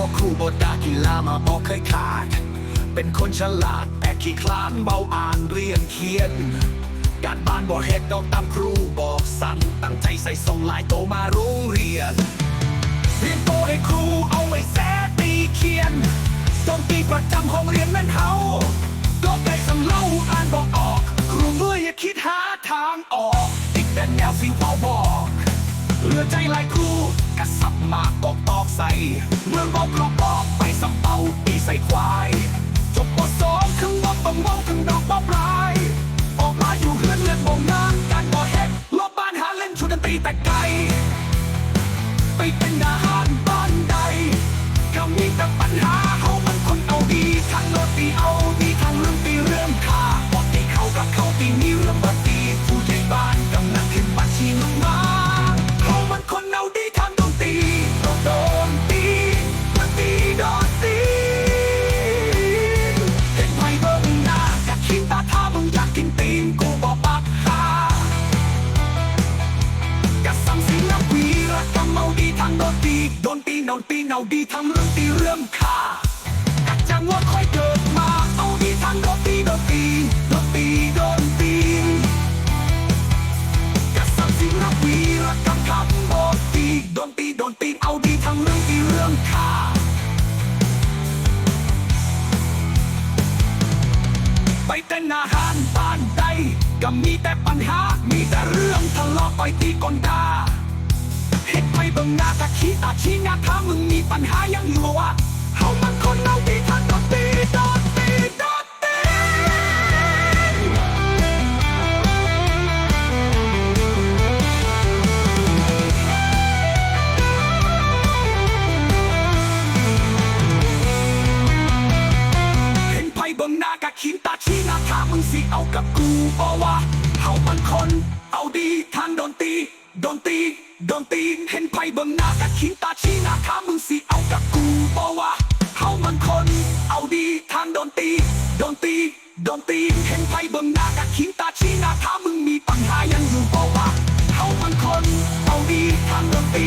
รียนพ่อครูบดากีฬามาบอกเคยขาด เป็นคนฉลาดแต่ขี้คลานเบาอ่านเรียนเขียน การบ้านบ่เฮ็ดดอกตามครูบอกสั่งตั้งใจใส่ส่งลายโตมาโรงเรียน เรียนโตให้ครูเอาไว้แซะตีเขียนต้นตีประจำห้องเรียนแม่นเฮาก็ได้สำเล่าอ่านบอกออก ครูเมื่ออย่าคิดหาทางออกติดแต่แนวสิวาบอกเหลือใจหลายครู กระสับมากตอกตอกใส่เมื่อบอกรอบอกไปสำเป่าปีใส่ควายจบปสองครึ่งบอกต้องมองถึงดอกบอปลายออกมาอยู่เฮือนเลือนบ่งงานการบ่เฮ็ดลบบ้านหาเล่นชุดดนตรีแต่ นตีโดนตีเนาดีทำเรื่องตีเรื่องขาจังว่าค่อยเกิดมาเอาดีทางโดนตีโดนตีโดนตีโดนตีกะสังศิลปีรักกำคำโดนตีโดนตีโดนตีเอาดีทำเรื่องตีเรื่องขาไปเต้นอาหารบ้านใดก็มีแต่ปัญหา มีแต่เรื่องทะเลาะไปตีกนดา เห็นไปเบิ่งหน้าตะขี้ตาชี้หน้าถ้ามึงมีปัญหายังอยู่วะเฮามันคนเอาดีทางดนตีดนตีดนตีเห็นไพ่เบิ่งหน้ากะขินตาชี้หน้าถ้ามึงสิเอากับกูบอกว่าเฮามันคน เอาดีทางดนตรีดนตี โดนตีนเห็นไพ่เบิ่งหน้ากับขินตาชี้หน้าขามึงสิเอากับกูบอกว่าเขามันคน เอาดีทางโดนตีโดนตีโดนตีเห็นไพ่เบิ่งหน้ากับขินตาชี้หน้าขามึงมีปัญหายังอยู่บอกว่าเขามันคน เอาดีทางโดนตี